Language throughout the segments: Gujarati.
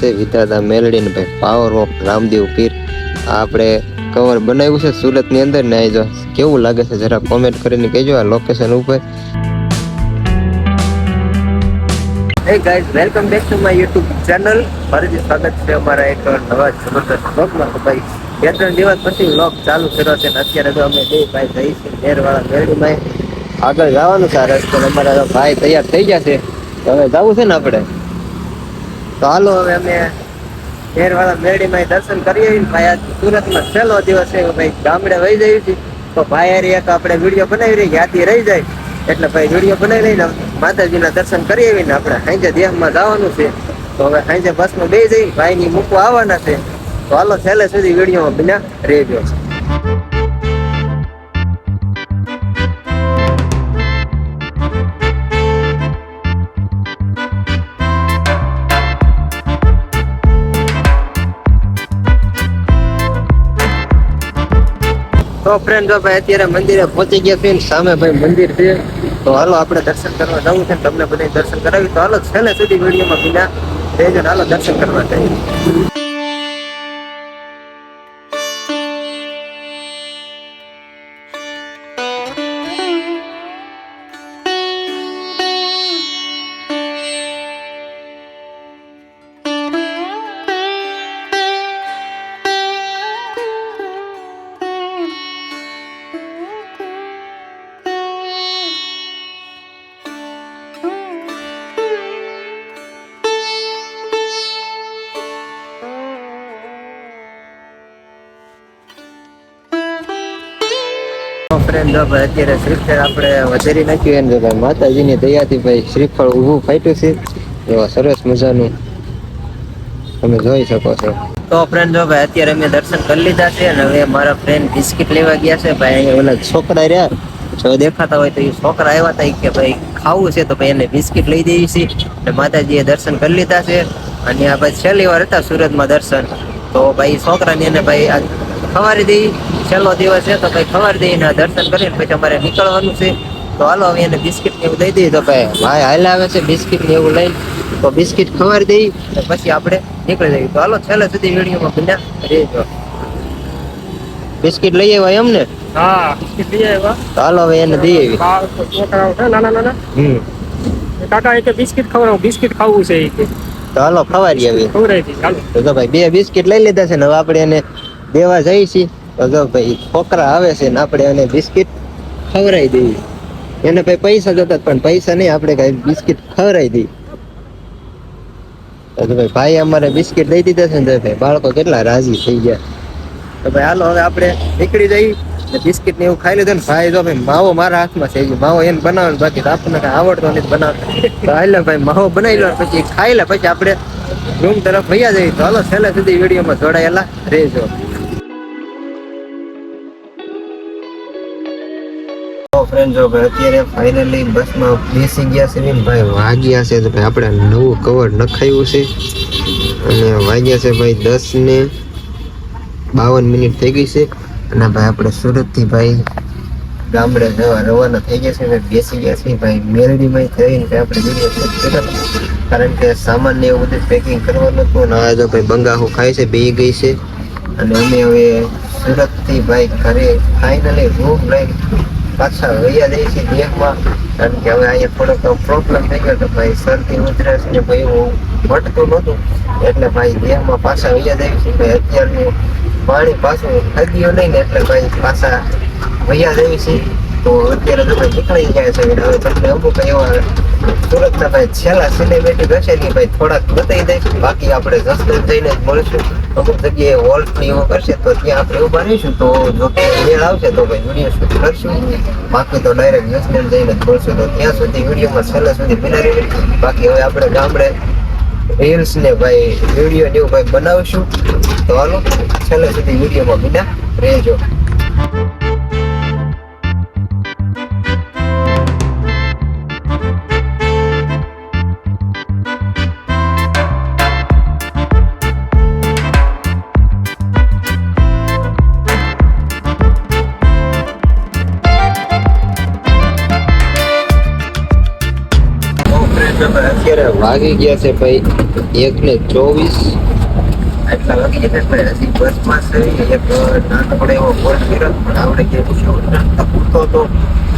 છે. વિધાતા મેલડી ને ભાઈ પાવર ઓફ રામદેવ પીર. આપણે કવર બનાવ્યું છે સુરતની અંદર. ને જો કેવું લાગે છે જરા કોમેન્ટ કરીને કહેજો. આ લોકેશન ઉપર. Hey guys welcome back to my YouTube channel ફરીથી સ્વાગત છે અમારા એક નવા જબરદસ્ત બ્લોગમાં તો ભાઈ, બે ત્રણ દિવસ પછી બ્લોગ ચાલુ કર્યો છે અને અત્યારે તો અમે બે ભાઈ જઈ છીએ, મેરવાળા મેરડીમાં આગળ જવાનું છે આ રસ્તે. અમારા ભાઈ તૈયાર થઈ ગયા છે. હવે જવું છે ને આપણે? તો હાલો હવે અમે મેરવાળા મેરડીમાં દર્શન કરીએ ભાઈ આજ સુરતમાં છેલ્લો દિવસ છે, ભાઈ ગામડે વહી જઈએ છીએ. તો ભાઈ હારી એક આપણે વીડિયો બનાવી રહી, યાદી રહી જાય. એટલે ભાઈ વીડિયો બનાવી લઈને માતાજીના દર્શન કરી આવીને આપણે સાંજે દેહમાં જવાનું છે. તો હવે સાંજે બસમાં બે જઈને ભાઈની મૂકવા આવવાના છે. તો હાલો છેલ્લે સુધી વિડીયોમાં બિના રહેજો. તો ફ્રેન્ડ જો ભાઈ અત્યારે મંદિરે પહોંચી ગયા છીએ સામે ભાઈ મંદિર છે, તો હાલો આપણે દર્શન કરવા જવું છે તમને બધા દર્શન કરાવી. તો હાલો છેલ્લે સુધી વિડીયોમાં બીજા રહેજો ને હાલો દર્શન કરવા જઈએ. અત્યારે શ્રીફળ આપણે વધારી નાખ્યું એને ભાઈ માતાજીની દયાથી ભાઈ શ્રીફળ ઊભું ફાટ્યું છે. એવા સરસ મજાનું તમે જોઈ શકો છો. તો ફ્રેન્ડ જો ભાઈ, અત્યારે અમે દર્શન કરી લીધા છે અને હવે મારા ફ્રેન્ડ બિસ્કિટ લેવા ગયા છે. ભાઈ, અહીંયા ઓલા છોકરા રહ્યા. જો દેખાતા હોય તો એ છોકરા આવ્યા હતા. કે ભાઈ, ખાવું છે તો ભાઈ એને બિસ્કિટ લઈ દેવી છે અને માતાજીએ દર્શન કરી લીધા છે. અને આ ભાઈ છેલ્લી વાર હતા સુરતમાં દર્શન. તો ભાઈ, છોકરાની એને ભાઈ ખવારી દઈ છેલ્લો દિવસ છે તો ભાઈ ખવારી દઈને આ દર્શન કરીને પછી અમારે નીકળવાનું છે. તો હાલો હવે એને બિસ્કિટ ને એવું દઈ દઈએ. તો ભાઈ ભાઈ હાલ આવે છે બિસ્કિટ ને એવું લઈ તો બિસ્કિટ ખવારી દઈ તો પછી આપણે નીકળી જઈએ. તો હાલો છેલ્લે સુધી વિડીયોમાં બન્યા રહેજો. બિસ્કિટ લઈ આવ્યા એમ ને? હા બિસ્કિટ લઈ આવ્યા. હાલો હવે એને દઈ આવી છોકરાઓ છે નાના નાના. હમ. કાકા એ કે બિસ્કિટ ખવડાવું બિસ્કિટ ખાવું છે એ કે. તો હાલો ખવારી આવી ખવડાવી તો ભાઈ બે બિસ્કિટ લઈ લીધા છે ને હવે આપણે એને દેવા જઈએ છીએ તો ભાઈ છોકરા આવે છે આપણે એને બિસ્કિટ ખવડાવી દઈએ. એને ભાઈ પૈસા જતા પણ પૈસા નહીં, આપણે કઈ બિસ્કિટ ખવડાવી દઈએ. તો ભાઈ ભાઈ અમારે બિસ્કિટ દઈ દીધા છે ને ભાઈ બાળકો કેટલા રાજી થઈ ગયા. તો ભાઈ હાલો, હવે આપણે નીકળી જઈએ. બિસ્કિટ ને એવું ખાઈ લીધું ને ભાઈ જો ભાઈ માવો મારા હાથમાં છે. માવો એને બનાવવાનો બાકી આપણને કઈ આવડતો નથી બનાવતો તો હાલે ભાઈ માવો બનાવી લો પછી ખાઈ લે, પછી આપણે રૂમ તરફ વૈયા જઈએ. તો હાલો, છેલ્લે સુધી વિડીયોમાં જોડાયેલા રહેજો. ફ્રેન્ડ જો ભાઈ અત્યારે ફાઇનલી બસમાં બેસી ગયા છે ને, ભાઈ વાગ્યા છે, તો ભાઈ આપણે નવું કવર નખાયું છે. અને વાગ્યા છે ભાઈ દસ ને બાવન મિનિટ થઈ ગઈ છે. અને ભાઈ આપણે સુરતથી ભાઈ ગામડે જવા રવાના થઈ ગયા છે ને, બેસી ગયા છે. ભાઈ મેલડીમાં થઈને આપણે વીડિયો કારણ કે સામાન ને એવું બધું પેકિંગ કરવાનું હતું અને આ જો ભાઈ બંગાહુ ખાય છે બે ગઈ છે. અને અમે હવે સુરતથી ભાઈ ઘરે ફાઇનલી રૂમ લઈને પાછા વૈયા જાય છે દેહમાં કારણ કે હવે અહીંયા થોડોક પ્રોબ્લેમ થઈ ગયો તો ભાઈ શરદી ઉધરસ ને ભાઈ મટતું નહોતું. એટલે ભાઈ દેહમાં પાછા વૈયા જઈએ છે. ભાઈ અત્યારનું પાણી પાછું થગ્યું નહીં ને એટલે ભાઈ પાછા વૈયા જાય છે. તો અત્યારે તો ભાઈ નીકળી ગયા છે. હવે તમને અમુક એવા સુરતના ભાઈ છેલ્લા સિનેમેટિક હશે ને ભાઈ થોડાક બતાવી દઈશ. બાકી આપણે જસદણ જઈને જ મળશું. અમુક જગ્યાએ ને એવું કરશે તો ત્યાં આપણે ઊભા રહીશું તો જો કે મેળ આવશે તો ભાઈ વીડિયો શૂટ કરશું. બાકી તો ડાયરેક્ટ જસદણ જઈને મળશું તો ત્યાં સુધી વિડીયોમાં છેલ્લા સુધી બિના રહી. બાકી હવે આપણે ગામડે રીલ્સ ને ભાઈ વીડિયો ને એવું ભાઈ બનાવશું. તો હાલો, છેલ્લે સુધી વિડીયોમાં બિના રહેજો. વાગી ગયા છે ભાઈ એક ને ચોવીસ. એટલા વાગી ગયા છે હજી બસમાં છે. એક નાનકડો એવો કોર્સ કર્યો પણ આપણે કે પૂરતો હતો.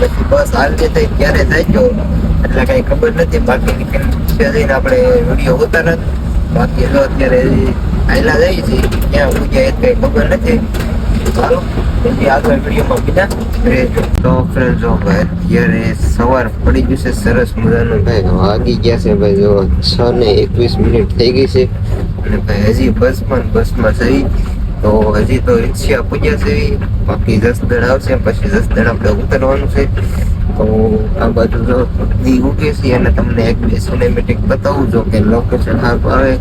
પછી બસ હાલતી થઈ ક્યારે થઈ ગયો એટલે કઈ ખબર નથી. બાકી જઈને આપણે વીડિયો ઉતારત બાકી જો અત્યારે હાયલા જઈએ છીએ ક્યાં પૂજ્યા એ કંઈ ખબર નથી. ચાલો પછી આગળ વિડીયોમાં બીજા રહેજો તો ફ્રેન્ડ, જો ભાઈ, અત્યારે સવાર પડી ગયું છે, સરસ મજાનું ભાઈ વાગી ગયા છે ભાઈ, જો છ ને એકવીસ મિનિટ થઈ ગઈ છે. અને ભાઈ, હજી બસમાં ને બસમાં જઈ તો હજી તો રિક્ષા પૂજ્યા છે. બાકી દસ દણ આવશે, પછી દસ દણ આપણે ઉતરવાનું છે. તો આ બાજુ જો દી ઉગે છે, અને તમને એક બે સિનેમેટિક બતાવું, જો કે લોકેશન સારું આવે.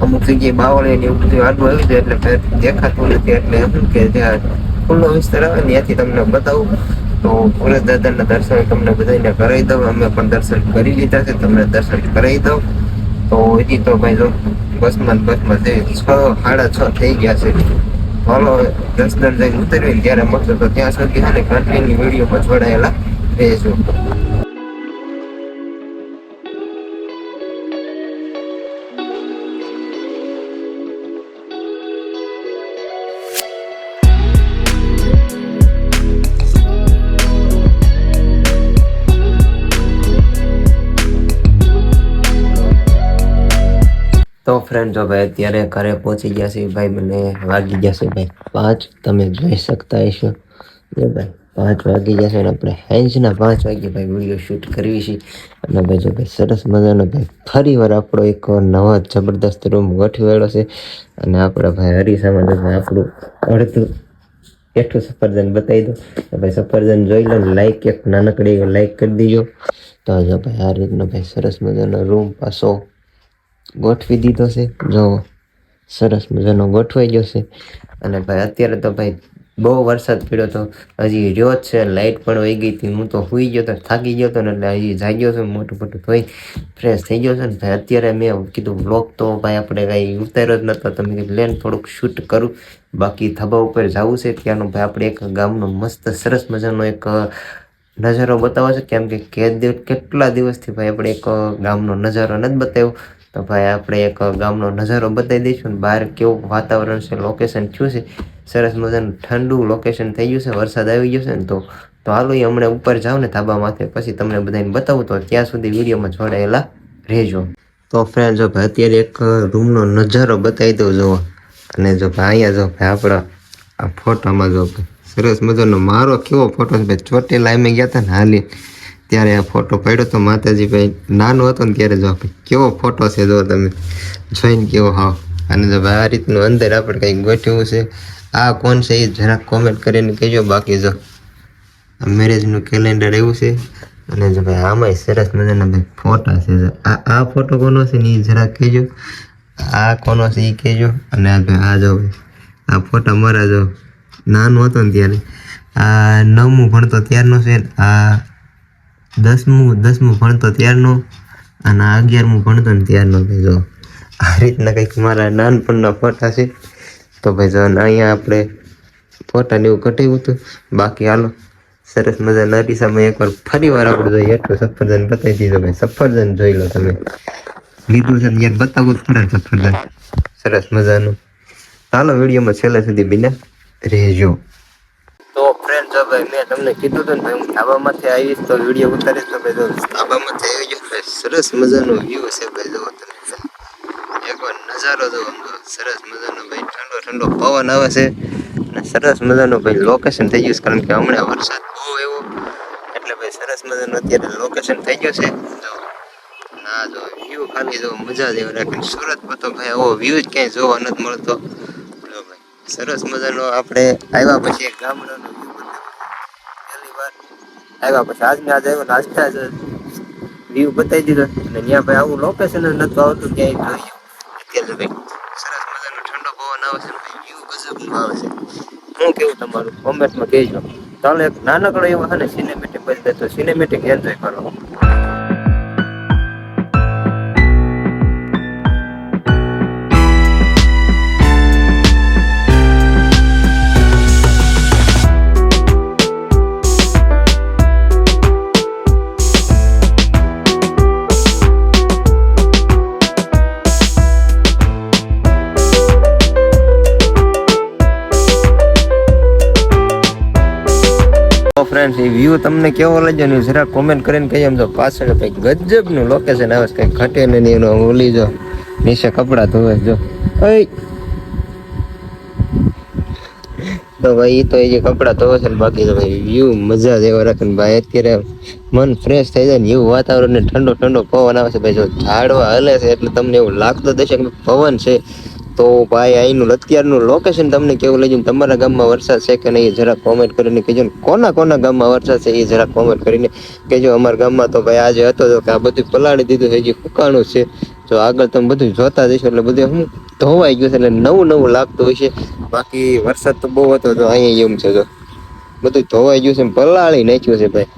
અમુક જગ્યાએ બાવળે ને એવું બધું આડું આવી જાય, એટલે ફેર દેખાતું નથી. એટલે એમ કે જ્યાં ખુલ્લો વિસ્તાર આવે ને ત્યાંથી તમને બતાવું. તો પુરત દાદાના દર્શન તમને બધાને કરાવી દઉં. અમે પણ દર્શન કરી લીધા છે, તમને દર્શન કરાવી દઉં. તો હજી તો ભાઈ જો બસમાં બસમાં જઈ છ, સાડા છ થઈ ગયા છે. હાલો દસ દર જઈને ઉતરવી ત્યારે મળશે તો ત્યાં સુધી છે ને કન્ટિન્યુ પછવાડાયેલા રહેજો. ફ્રેન્ડ જો ભાઈ અત્યારે ઘરે પહોંચી ગયા છે, ભાઈ મને વાગી ગયા છે ભાઈ પાંચ. તમે જોઈ શકતા હશો. જો ભાઈ પાંચ વાગી જશે અને આપણે હેન્જના પાંચ વાગે ભાઈ વીડિયો શૂટ કરવી છે. અને ભાઈ જો ભાઈ સરસ મજાનો ભાઈ ફરી વાર આપણો એક નવો જબરદસ્ત રૂમ ગોઠવી ગોઠવેલો છે. અને આપણા ભાઈ હરીસામાં ભાઈ આપણું અડધું એટલું સફરજન બતાવી દો ભાઈ સફરજન જોઈ લો લાઈક એક નાનકડી લાઈક કરી દીજો. તો જો ભાઈ આ રીતનો ભાઈ સરસ મજાનો રૂમ પાછો ગોઠવી દીધો છે. જો સરસ મજાનો ગોઠવાઈ ગયો છે. અને ભાઈ, અત્યારે તો ભાઈ બહુ વરસાદ પડ્યો તો હજી રહ્યો જ છે. લાઇટ પણ વહી ગઈ હતી. હું તો સુઈ ગયો તો થાકી ગયો હતો ને એટલે હજી જાગ્યો છું. મોટું મોટું ધોઈ ફ્રેશ થઈ ગયો છે ને ભાઈ. અત્યારે મેં કીધું બ્લોગ તો ભાઈ આપણે કાંઈ ઉતાર્યો જ નહોતો. તમે લેન થોડુંક શૂટ કરું. બાકી થબા ઉપર જવું છે. ત્યાંનો ભાઈ આપણે એક ગામનો મસ્ત સરસ મજાનો એક નજારો બતાવો છે. કેમ કે કેટલા દિવસથી ભાઈ આપણે એક ગામનો નજારો નથી બતાવ્યો. તો ભાઈ, આપણે એક ગામનો નજારો બતાવી દઈશું ને બહાર કેવું વાતાવરણ છે લોકેશન થયું છે? સરસ મજાનું ઠંડુ લોકેશન થઈ ગયું છે, વરસાદ આવી ગયો છે ને તો તો હાલો એ હમણાં ઉપર જાઓ ને ધાબા માથે, પછી તમને બધાને બતાવું તો ત્યાં સુધી વિડીયોમાં જોડાયેલા રહેજો. તો ફ્રેન્ડ જો ભાઈ, અત્યારે એક રૂમનો નજારો બતાવી દઉં જુઓ અને જો ભાઈ, અહીંયા જો ભાઈ, આપણા આ ફોટામાં જો સરસ મજાનો મારો કેવો ફોટો છે, ભાઈ, ચોટેલા અમે ગયા હતા ને હાલી. ત્યારે આ ફોટો પડ્યો તો માતાજી ભાઈ નાનો હતો ને ત્યારે જો ભાઈ કેવો ફોટો છે જો તમે જોઈને કેવો હાવ. અને જો ભાઈ આ રીતનું અંદર આપણે કંઈક ગોઠવ્યું છે. આ કોણ છે એ જરાક કોમેન્ટ કરીને કહેજો. બાકી જો આ મેરેજનું કેલેન્ડર એવું છે. અને જો ભાઈ આમાંય સરસ મજાના ભાઈ ફોટા છે આ આ ફોટો કોનો છે ને એ જરાક કહેજો. આ કોનો છે એ કહેજો. અને આ ભાઈ આ જો ભાઈ આ ફોટા મારા જો નાનો હતો ને ત્યારે. આ નવમું ભણતો ત્યારનો છે આ દસમું દસમું ભણતો ત્યારનો અને અગિયારમું ભણતો ને ત્યારનો ભાઈ જો. આ રીતના કંઈક મારા નાનપણના ફોટા છે. તો ભાઈ જો અહીંયા આપણે ફોટા ને એવું કટાવ્યું હતું. બાકી હાલો, સરસ મજાના અરીસામાં એકવાર ફરી વાર આપણે જોઈએ. એટલું સફરજન બતાવી દીધો ભાઈ. સફરજન જોઈ લો તમે. લીધું છે યાર બતાવવું જ પડે સફરજન. સરસ મજાનું. ચાલો વિડીયોમાં છેલ્લા સુધી બિના રહેજો. ફ્રેન્ડ જો ભાઈ મેં તમને કીધું હતું ને ભાઈ, હું ધાબામાંથી આવીશ તો વીડિયો ઉતારીશ તો ભાઈ જો ધાબામાંથી આવી ગયો ભાઈ, સરસ મજાનો વ્યૂ છે ભાઈ જો તમે એકવાર નજારો જો આમ સરસ મજાનો ભાઈ, ઠંડો ઠંડો પવન આવે છે અને સરસ મજાનું ભાઈ લોકેશન થઈ ગયું છે, કારણ કે હમણાં વરસાદ બહુ એવો એટલે ભાઈ સરસ મજાનું અત્યારે લોકેશન થઈ ગયું છે. જો ના જો વ્યૂ ખાલી જો મજા જ એવો રાખે સુરતમાં તો ભાઈ આવો વ્યૂ જ ક્યાંય જોવા નથી મળતો. સરસ મજાનો આપણે આવ્યા પછી એક ગામડાનો આવ્યા પછી આજને આજ આવ્યો, નાસ્તા આજ વ્યૂ બતાવી દીધો. અને ત્યાં ભાઈ આવું લોકેશન જ નતું આવતું, ક્યાંય જોઈ અત્યારે ભાઈ સરસ મજાનો ઠંડો પવન આવે છે વ્યૂ ગજબનું આવે છે? હું કેવું તમારું? કોમેન્ટમાં કહેજો. ચાલો, એક નાનકડો એવો છે ને સિનેમેટિક બની તો સિનેમેટિક એન્જોય કરો. વ્યૂ તમને કેવો લાગ્યો ને જરા કોમેન્ટ કરીને કહી તો પાછળ ભાઈ ગજબનું લોકેશન આવે કંઈક ઘટે ને એનો ઓલી જો નીચે કપડાં ધોવે જો. તો ભાઈ તો એ જે કપડાં ધોવે છે બાકી તો ભાઈ વ્યૂ મજા જ એવો રાખે ને ભાઈ. અત્યારે મન ફ્રેશ થઈ જાય ને એવું વાતાવરણ ને ઠંડો ઠંડો પવન આવે છે. ભાઈ, જો ઝાડવા હલે છે એટલે તમને એવું લાગતું હશે કે પવન છે. તો ભાઈ, અહીંનું અત્યારનું લોકેશન તમને કેવું લાગ્યું? ને તમારા ગામમાં વરસાદ છે કે નહીં એ જરા કોમેન્ટ કરીને કહેજો ને. કોના કોના ગામમાં વરસાદ છે એ જરા કોમેન્ટ કરીને કહેજો. અમારા ગામમાં તો ભાઈ આજે હતો તો કે આ બધું પલાળી દીધું હજી ફૂકાણું છે. જો આગળ તમે બધું જોતા જશો એટલે બધું હું ધોવાઈ ગયું છે એટલે નવું નવું લાગતું હોય છે બાકી વરસાદ તો બહુ હતો તો અહીંયા એમ છે જો. બધું ધોવાઈ ગયું છે પલાળી નાખ્યું છે ભાઈ.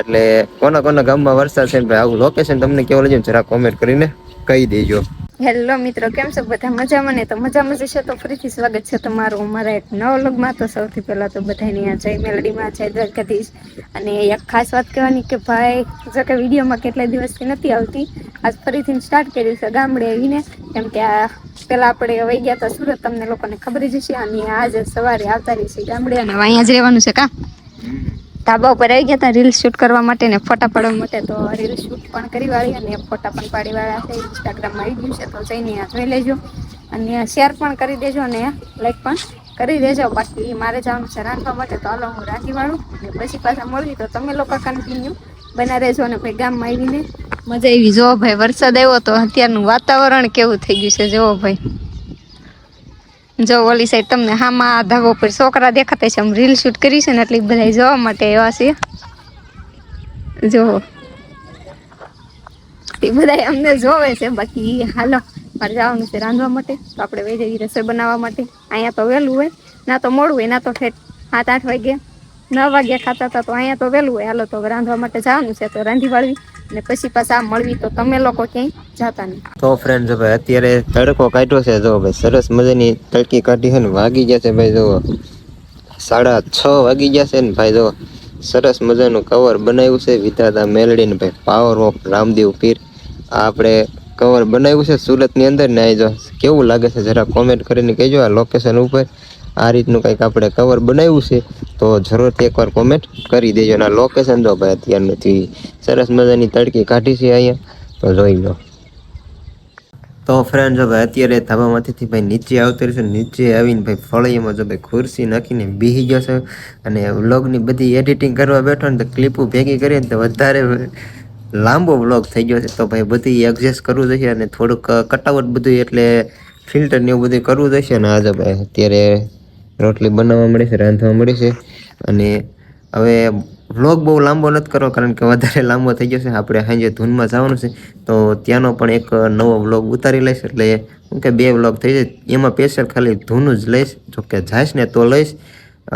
એટલે કોના કોના ગામમાં વરસાદ છે ભાઈ, આવું લોકેશન તમને કેવું લાગ્યું જરા કોમેન્ટ કરીને કહી દેજો. હેલો મિત્રો, કેમ છો? બધા મજામાં ને? તો મજામાં જ છે તો ફરીથી સ્વાગત છે તમારું અમારા એક નવ વ્લોગમાં. તો સૌથી પહેલા તો બધાની આ જય મેલડીમાં, જય દ્વારકાધીશ. અને એક ખાસ વાત કહેવાની કે ભાઈ, જો કે વિડીયોમાં કેટલા દિવસથી નથી આવતી. આજ ફરીથી સ્ટાર્ટ કર્યું છે ગામડે આવીને. કેમ કે આ પેલા આપણે વહી ગયા હતા સુરત, તમને લોકોને ખબર જ છે અને આજે સવારે આવતા રહી છે ગામડે. અને અહીંયા જ રહેવાનું છે કા? ધાબા ઉપર આવી ગયા હતા, રીલ શૂટ કરવા માટે ને ફોટા પાડવા માટે તો રીલ શૂટ પણ કરી વાળી અને ફોટા પણ પાડી વાળા છે. ઇન્સ્ટાગ્રામમાં આવી ગયું છે, તો જઈને જોઈ લેજો. અને શેર પણ કરી દેજો અને લાઈક પણ કરી દેજો. બાકી મારે જવાનું છે રાંધવા માટે, તો હાલો હું રાંધી વાળું અને પછી પાછા મળી તો તમે લોકો કન્ટિન્યુ બના રહેજો અને ભાઈ ગામમાં આવીને મજા આવી. જો ભાઈ વરસાદ આવ્યો તો અત્યારનું વાતાવરણ કેવું થઈ ગયું છે, જુઓ ભાઈ. જો ઓલી સાઈડ તમને હામાં ધાબો પર છોકરા દેખાતા છે આમ રીલ શૂટ કરી છે ને એટલે બધા જોવા માટે એવા છે. જો. એ બધા અમને જોવે છે, બાકી હાલો, મારે જવાનું છે રાંધવા માટે, તો આપણે વહી જઈએ રસોઈ બનાવવા માટે. અહીંયા તો વહેલું હોય, ના તો મોડું હોય, ના તો ઠેઠ સાત આઠ વાગે નવ વાગ્યા ખાતા હતા, તો અહીંયા તો વહેલું હોય. હાલો, તો રાંધવા માટે જવાનું છે, તો રાંધી વાળવી. અને પછી પાછા મળવી તો તમે લોકો ક્યાંય જતા નહીં. તો ફ્રેન્ડ ભાઈ અત્યારે તડકો કાઢ્યો છે, જો ભાઈ સરસ મજાની તડકી કાઢી છે ને વાગી ગયા છે ભાઈ, જો સાડા છ વાગી ગયા છે ને ભાઈ, જો સરસ મજાનું કવર બનાવ્યું છે, વિધાતા મેલડીને ભાઈ પાવર ઓફ રામદેવ પીર. આપણે કવર બનાવ્યું છે સુરતની અંદર ને આવી જો, કેવું લાગે છે, જરા કોમેન્ટ કરીને કહેજો આ લોકેશન ઉપર. આ રીતનું કંઈક આપણે કવર બનાવ્યું છે, તો જરૂરથી એકવાર કોમેન્ટ કરી દેજો અને લોકેશન જો ભાઈ અત્યારનું સરસ મજાની તડકી કાઢી છે અહીંયા, તો જોઈ લો. તો ફ્રેન્ડ જો ભાઈ અત્યારે ધાબામાંથી ભાઈ નીચે આવતો છે, નીચે આવીને ભાઈ ફળીમાં જો ભાઈ ખુરશી નાખીને બીહી ગયો છે અને વ્લોગની બધી એડિટિંગ કરવા બેઠો ને તો ક્લિપો ભેગી કરીને તો વધારે લાંબો વ્લોગ થઈ ગયો છે, તો ભાઈ બધી એડજસ્ટ કરવું જોઈએ અને થોડુંક કટાવટ બધું એટલે ફિલ્ટર ને એવું બધું કરવું જશે અને આજે ભાઈ અત્યારે રોટલી બનાવવા મળે છે, રાંધવા મળે છે. અને હવે વ્લોગ બહુ લાંબો નથી કરવો, કારણ કે વધારે લાંબો થઈ જશે આપણે સાંજે ધૂનમાં જવાનું છે, તો ત્યાંનો પણ એક નવો વ્લોગ ઉતારી લઈશ. એટલે હું કે બે વ્લોગ થઈ જાય, એમાં સ્પેશિયલ ખાલી ધૂનું જ લઈશ જોકે કે ને તો લઈશ.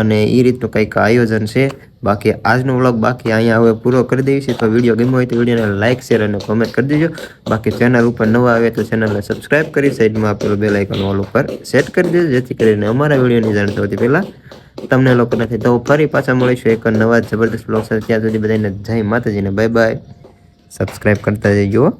અને એ રીતનું કંઈક આયોજન છે. બાકી આજનો વ્લોગ બાકી અહીંયા હવે પૂરો કરી દઈએ છીએ તો વીડિયો ગમ્યો હોય તો વિડીયોને લાઇક શેર અને કોમેન્ટ કરી દેજો. બાકી ચેનલ ઉપર નવા આવે તો ચેનલને સબસ્ક્રાઇબ કરી સાઈડમાં આપેલું બેલ આઇકન ઓલ ઉપર સેટ કરી દેજો, જેથી કરીને અમારા વિડીયોની જાણ સૌથી પહેલાં તમને લોકો નથી તો ફરી પાછા મળીશું એક નવા જબરદસ્ત બ્લોગ સાથે. ત્યાં સુધી બધાને જય માતાજીને બાય બાય સબસ્ક્રાઇબ કરતા જજો.